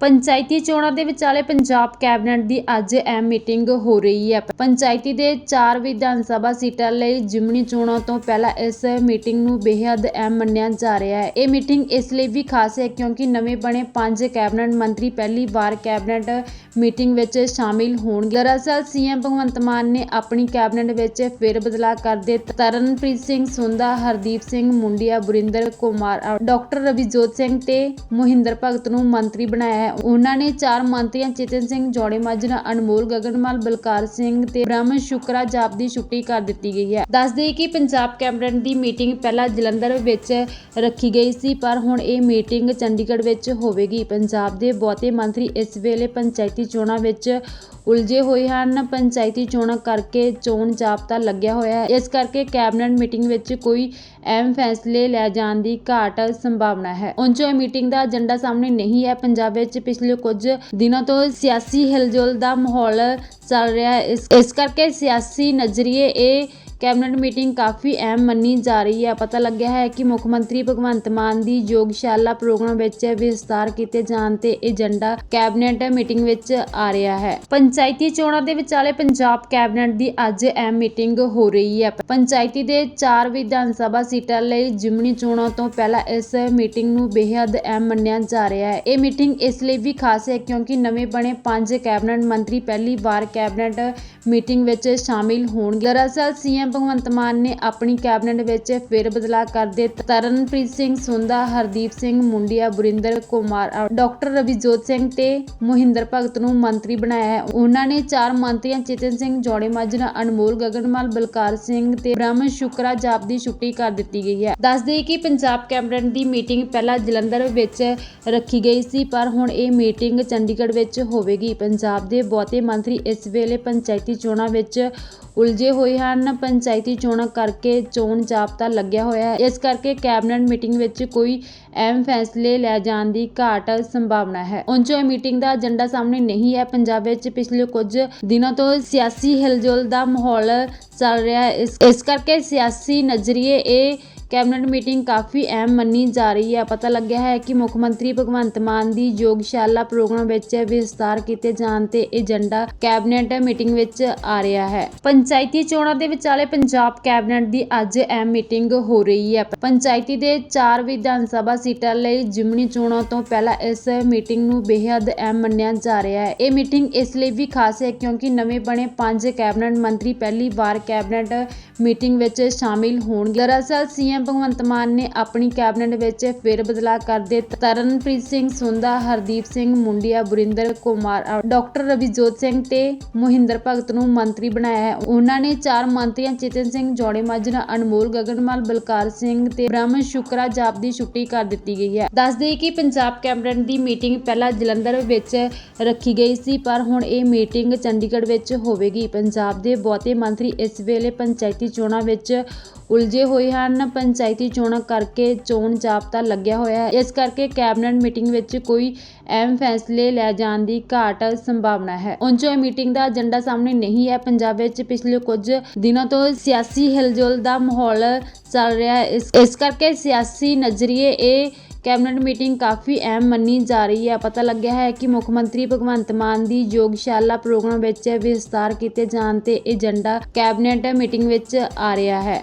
ਪੰਚਾਇਤੀ ਚੋਣਾਂ ਦੇ ਵਿਚਾਲੇ ਪੰਜਾਬ ਕੈਬਨਿਟ ਦੀ ਅੱਜ ਅਹਿਮ ਮੀਟਿੰਗ ਹੋ ਰਹੀ ਹੈ। ਪੰਚਾਇਤੀ ਦੇ 4 ਵਿਧਾਨ ਸਭਾ ਸੀਟਾਂ ਲਈ ਜਿਮਣੀ ਚੋਣਾਂ ਤੋਂ ਪਹਿਲਾਂ ਇਸ ਮੀਟਿੰਗ ਨੂੰ ਬੇहद ਅਹਿਮ ਮੰਨਿਆ ਜਾ ਰਿਹਾ ਹੈ। ਇਹ ਮੀਟਿੰਗ ਇਸ ਲਈ ਵੀ ਖਾਸ ਹੈ ਕਿਉਂਕਿ ਨਵੇਂ ਬਣੇ ਪੰਜ ਕੈਬਨਿਟ ਮੰਤਰੀ ਪਹਿਲੀ ਵਾਰ ਕੈਬਨਿਟ ਮੀਟਿੰਗ ਵਿੱਚ ਸ਼ਾਮਿਲ ਹੋਣਗੇ। ਦਰਅਸਲ ਸੀਐਮ ਭਗਵੰਤ ਮਾਨ ਨੇ ਆਪਣੀ ਕੈਬਨਿਟ ਵਿੱਚ ਫੇਰ ਬਦਲਾਅ ਕਰਦੇ ਤਰਨਪ੍ਰੀਤ ਸਿੰਘ ਸੁੰਦਾ, ਹਰਦੀਪ ਸਿੰਘ ਮੁੰਡਿਆ, ਬੁਰਿੰਦਰ ਕੁਮਾਰ, ਡਾਕਟਰ ਰਵੀਜੋਤ ਸਿੰਘ ਤੇ ਮੋਹਿੰਦਰ ਭਗਤ ਨੂੰ ਮੰਤਰੀ ਬਣਾਇਆ ਹੈ ਉਹਨਾਂ ਨੇ ਚਾਰ ਮੰਤਰੀਆਂ ਚੇਤਨ ਸਿੰਘ ਜੋੜੇਮਾਜਰਾ ਅਨਮੋਲ ਗਗਨਮਾਲ, ਬਲਕਾਰ ਸਿੰਘ ਤੇ ਬ੍ਰਹਮ ਸ਼ੁਕਰਾ ਜਾਪ ਦੀ ਛੁੱਟੀ ਕਰ ਦਿੱਤੀ ਗਈ ਹੈ। ਦੱਸ ਦੇਈਏ ਕਿ ਪੰਜਾਬ ਕੈਬਨਿਟ ਦੀ ਮੀਟਿੰਗ ਪਹਿਲਾਂ ਜਲੰਧਰ ਵਿੱਚ ਰੱਖੀ ਗਈ ਸੀ, ਪਰ ਹੁਣ ਇਹ ਮੀਟਿੰਗ ਚੰਡੀਗੜ੍ਹ ਵਿੱਚ ਹੋਵੇਗੀ। ਪੰਜਾਬ ਦੇ ਬਹੁਤੇ ਮੰਤਰੀ ਇਸ ਵੇਲੇ ਪੰਚਾਇਤੀ ਚੋਣਾਂ ਵਿੱਚ ਉਲਝੇ ਹੋਏ ਹਨ। ਪੰਚਾਇਤੀ ਚੋਣਾਂ ਕਰਕੇ ਚੋਣ ਜਾਬਤਾ ਲੱਗਿਆ ਹੋਇਆ ਹੈ। ਇਸ ਕਰਕੇ ਕੈਬਨਿਟ ਮੀਟਿੰਗ ਵਿੱਚ ਕੋਈ ਅਹਿਮ ਫੈਸਲੇ ਲੈ ਜਾਣ ਦੀ ਘਾਟ ਸੰਭਾਵਨਾ ਹੈ। ਉਂਝ ਇਹ ਮੀਟਿੰਗ ਦਾ ਏਜੰਡਾ ਸਾਹਮਣੇ ਨਹੀਂ ਹੈ। ਪੰਜਾਬ ਵਿੱਚ ਪਿਛਲੇ ਕੁਝ ਦਿਨਾਂ ਤੋਂ ਸਿਆਸੀ ਹਿਲਜੁਲ ਦਾ ਮਾਹੌਲ ਚੱਲ ਰਿਹਾ ਹੈ। ਇਸ ਇਸ ਕਰਕੇ ਸਿਆਸੀ ਨਜ਼ਰੀਏ ਇਹ ਕੈਬਨਿਟ ਮੀਟਿੰਗ ਕਾਫੀ ਅਹਿਮ ਮੰਨੀ ਜਾ ਰਹੀ ਹੈ। ਪਤਾ ਲੱਗਿਆ ਹੈ ਕਿ ਮੁੱਖ ਮੰਤਰੀ ਭਗਵੰਤ ਮਾਨ ਦੀ ਯੋਗਸ਼ਾਲਾ ਪ੍ਰੋਗਰਾਮ ਵਿੱਚ ਵਿਸਤਾਰ ਕੀਤੇ ਜਾਣ ਤੇ ਏਜੰਡਾ ਕੈਬਨਿਟ ਮੀਟਿੰਗ ਵਿੱਚ ਆ ਰਿਹਾ ਹੈ। ਪੰਚਾਇਤੀ ਚੋਣਾਂ ਦੇ ਵਿਚਾਲੇ ਪੰਜਾਬ ਕੈਬਨਿਟ ਦੀ ਅੱਜ ਅਹਿਮ ਮੀਟਿੰਗ ਹੋ ਰਹੀ ਹੈ। ਪੰਚਾਇਤੀ ਦੇ 4 ਵਿਧਾਨ ਸਭਾ ਸੀਟਾਂ ਲਈ ਜਿਮਨੀ ਚੋਣਾਂ ਤੋਂ ਪਹਿਲਾਂ ਇਸ ਮੀਟਿੰਗ ਨੂੰ ਬੇहद ਅਹਿਮ ਮੰਨਿਆ ਜਾ ਰਿਹਾ ਹੈ। ਇਹ ਮੀਟਿੰਗ ਇਸ ਲਈ ਵੀ ਖਾਸ ਹੈ ਕਿਉਂਕਿ ਨਵੇਂ ਬਣੇ ਪੰਜ ਕੈਬਨਿਟ ਮੰਤਰੀ ਪਹਿਲੀ ਵਾਰ ਕੈਬਨਿਟ ਮੀਟਿੰਗ ਵਿੱਚ ਸ਼ਾਮਿਲ ਹੋਣ ਦਰਅਸਲ, ਸੀਐਮ ਭਗਵੰਤ ਮਾਨ ਨੇ ਆਪਣੀ ਕੈਬਨਿਟ ਵਿੱਚ ਫੇਰ ਬਦਲਾਅ ਕਰਦੇ ਤਰਨਪ੍ਰੀਤ ਸਿੰਘ ਸੁੰਦਾ, ਹਰਦੀਪ ਸਿੰਘ ਮੁੰਡਿਆ, ਬੁਰਿੰਦਰ ਕੁਮਾਰ ਡਾਕਟਰ ਰਵੀਜੋਤ ਸਿੰਘ ਤੇ ਮੋਹਿੰਦਰ ਭਗਤ ਨੂੰ ਮੰਤਰੀ ਬਣਾਇਆ ਹੈ। ਉਹਨਾਂ ਨੇ ਚਾਰ ਮੰਤਰੀਆਂ ਚੇਤਨ ਸਿੰਘ, ਜੋੜੇ ਮਾਜਰਾ, ਅਨਮੋਲ ਗਗਨਮਾਲ, ਬਲਕਾਰ ਸਿੰਘ ਤੇ ਬ੍ਰਹਮ ਸ਼ੁਕਰਾ ਜਾਪ ਦੀ ਛੁੱਟੀ ਕਰ ਦਿੱਤੀ ਗਈ ਹੈ। ਦੱਸ ਦੇਈਏ ਕਿ ਪੰਜਾਬ ਕੈਬਨਿਟ ਦੀ ਮੀਟਿੰਗ ਪਹਿਲਾਂ ਜਲੰਧਰ ਵਿੱਚ ਰੱਖੀ ਗਈ ਸੀ, ਪਰ ਹੁਣ ਇਹ ਮੀਟਿੰਗ ਚੰਡੀਗੜ੍ਹ ਵਿੱਚ ਹੋਵੇਗੀ। ਪੰਜਾਬ ਦੇ ਬਹੁਤੇ ਮੰਤਰੀ ਇਸ ਵੇਲੇ ਪੰਚਾਇਤੀ ਚੋਣਾਂ ਵਿੱਚ ਉਲਝੇ ਹੋਏ ਹਨ। ਪੰਚਾਇਤੀ ਚੋਣਾਂ ਕਰਕੇ ਚੋਣ ਜਾਬਤਾ ਲੱਗਿਆ ਹੋਇਆ ਹੈ। ਇਸ ਕਰਕੇ ਕੈਬਨਿਟ ਮੀਟਿੰਗ ਵਿੱਚ ਕੋਈ ਅਹਿਮ ਫੈਸਲੇ ਲੈ ਜਾਣ ਦੀ ਘਾਟ ਸੰਭਾਵਨਾ ਹੈ। ਉਂਝ ਇਹ ਮੀਟਿੰਗ ਦਾ ਏਜੰਡਾ ਸਾਹਮਣੇ ਨਹੀਂ ਹੈ। ਪੰਜਾਬ ਵਿੱਚ ਪਿਛਲੇ ਕੁਝ ਦਿਨਾਂ ਤੋਂ ਸਿਆਸੀ ਹਿਲਜੁਲ ਦਾ ਮਾਹੌਲ ਚੱਲ ਰਿਹਾ ਹੈ। ਇਸ ਇਸ ਕਰਕੇ ਸਿਆਸੀ ਨਜ਼ਰੀਏ ਇਹ ਕੈਬਨਿਟ ਮੀਟਿੰਗ ਕਾਫੀ ਅਹਿਮ ਮੰਨੀ ਜਾ ਰਹੀ ਹੈ। ਪਤਾ ਲੱਗਿਆ ਹੈ ਕਿ ਮੁੱਖ ਮੰਤਰੀ ਭਗਵੰਤ ਮਾਨ ਦੀ ਯੋਗਸ਼ਾਲਾ ਪ੍ਰੋਗਰਾਮ ਵਿੱਚ ਵਿਸਤਾਰ ਕੀਤੇ ਜਾਣ ਤੇ ਏਜੰਡਾ ਕੈਬਨਿਟ ਮੀਟਿੰਗ ਵਿੱਚ ਆ ਰਿਹਾ ਹੈ। ਪੰਚਾਇਤੀ ਚੋਣਾਂ ਦੇ ਵਿਚਾਲੇ ਪੰਜਾਬ ਕੈਬਨਿਟ ਦੀ ਅੱਜ ਅਹਿਮ ਮੀਟਿੰਗ ਹੋ ਰਹੀ ਹੈ। ਪੰਚਾਇਤੀ ਦੇ 4 ਵਿਧਾਨ ਸਭਾ ਸੀਟਾਂ ਲਈ ਜਿਮਣੀ ਚੋਣਾਂ ਤੋਂ ਪਹਿਲਾਂ ਇਸ ਮੀਟਿੰਗ ਨੂੰ ਬੇहद ਅਹਿਮ ਮੰਨਿਆ ਜਾ ਰਿਹਾ ਹੈ। ਇਹ ਮੀਟਿੰਗ ਇਸ ਲਈ ਵੀ ਖਾਸ ਹੈ ਕਿਉਂਕਿ ਨਵੇਂ ਬਣੇ ਪੰਜ ਕੈਬਨਿਟ ਮੰਤਰੀ ਪਹਿਲੀ ਵਾਰ ਕੈਬਨਿਟ ਮੀਟਿੰਗ ਵਿੱਚ ਸ਼ਾਮਿਲ ਹੋਣਗੇ। ਦਰਅਸਲ, ਸੀਐਮ ਭਗਵੰਤ ਮਾਨ ਨੇ ਆਪਣੀ ਕੈਬਨਿਟ ਵਿੱਚ ਫੇਰ ਬਦਲਾਅ ਕਰਦੇ ਤਰਨਪ੍ਰੀਤ ਸਿੰਘ ਸੁੰਦਾ, ਹਰਦੀਪ ਸਿੰਘ ਮੁੰਡਿਆ, ਬੁਰਿੰਦਰ ਕੁਮਾਰ ਡਾਕਟਰ ਰਵੀਜੋਤ ਸਿੰਘ ਤੇ ਮੋਹਿੰਦਰ ਭਗਤ ਨੂੰ ਮੰਤਰੀ ਬਣਾਇਆ ਹੈ। ਉਹਨਾਂ ਨੇ ਚਾਰ ਮੰਤਰੀਆਂ, ਚੇਤਨ ਸਿੰਘ, ਜੋੜੇ ਮਾਜਰਾ, ਅਨਮੋਲ ਗਗਨਮਾਲ, ਬਲਕਾਰ ਸਿੰਘ ਤੇ ਬ੍ਰਹਮ ਸ਼ੁਕਰਾ ਜਾਪ ਦੀ ਛੁੱਟੀ ਕਰ ਦਿੱਤੀ ਗਈ ਹੈ। ਦੱਸ ਦੇਈਏ ਕਿ ਪੰਜਾਬ ਕੈਬਨਿਟ ਦੀ ਮੀਟਿੰਗ ਪਹਿਲਾਂ ਜਲੰਧਰ ਵਿੱਚ ਰੱਖੀ ਗਈ ਸੀ, ਪਰ ਹੁਣ ਇਹ ਮੀਟਿੰਗ ਚੰਡੀਗੜ੍ਹ ਵਿੱਚ ਹੋਵੇਗੀ। ਪੰਜਾਬ ਦੇ ਬਹੁਤੇ ਮੰਤਰੀ ਇਸ ਵੇਲੇ ਪੰਚਾਇਤੀ ਚੋਣਾਂ ਵਿੱਚ ਉਲਝੇ ਹੋਏ ਹਨ। ਪੰਚਾਇਤੀ ਚੋਣਾਂ ਕਰਕੇ ਚੋਣ ਜਾਬਤਾ ਲੱਗਿਆ ਹੋਇਆ ਹੈ। ਇਸ ਕਰਕੇ ਕੈਬਨਿਟ ਮੀਟਿੰਗ ਵਿੱਚ ਕੋਈ ਅਹਿਮ ਫੈਸਲੇ ਲੈ ਜਾਣ ਦੀ ਘਾਟ ਸੰਭਾਵਨਾ ਹੈ। ਉਂਝ ਇਹ ਮੀਟਿੰਗ ਦਾ ਏਜੰਡਾ ਸਾਹਮਣੇ ਨਹੀਂ ਹੈ। ਪੰਜਾਬ ਵਿੱਚ ਪਿਛਲੇ ਕੁਝ ਦਿਨਾਂ ਤੋਂ ਸਿਆਸੀ ਹਿਲਜੁਲ ਦਾ ਮਾਹੌਲ ਚੱਲ ਰਿਹਾ ਹੈ। ਇਸ ਇਸ ਕਰਕੇ ਸਿਆਸੀ ਨਜ਼ਰੀਏ ਇਹ ਕੈਬਨਿਟ ਮੀਟਿੰਗ ਕਾਫੀ ਅਹਿਮ ਮੰਨੀ ਜਾ ਰਹੀ ਹੈ। ਪਤਾ ਲੱਗਿਆ ਹੈ ਕਿ ਮੁੱਖ ਮੰਤਰੀ ਭਗਵੰਤ ਮਾਨ ਦੀ ਯੋਗਸ਼ਾਲਾ ਪ੍ਰੋਗਰਾਮ ਵਿੱਚ ਵਿਸਤਾਰ ਕੀਤੇ ਜਾਣ ਤੇ ਏਜੰਡਾ ਕੈਬਨਿਟ ਮੀਟਿੰਗ ਵਿੱਚ ਆ ਰਿਹਾ ਹੈ।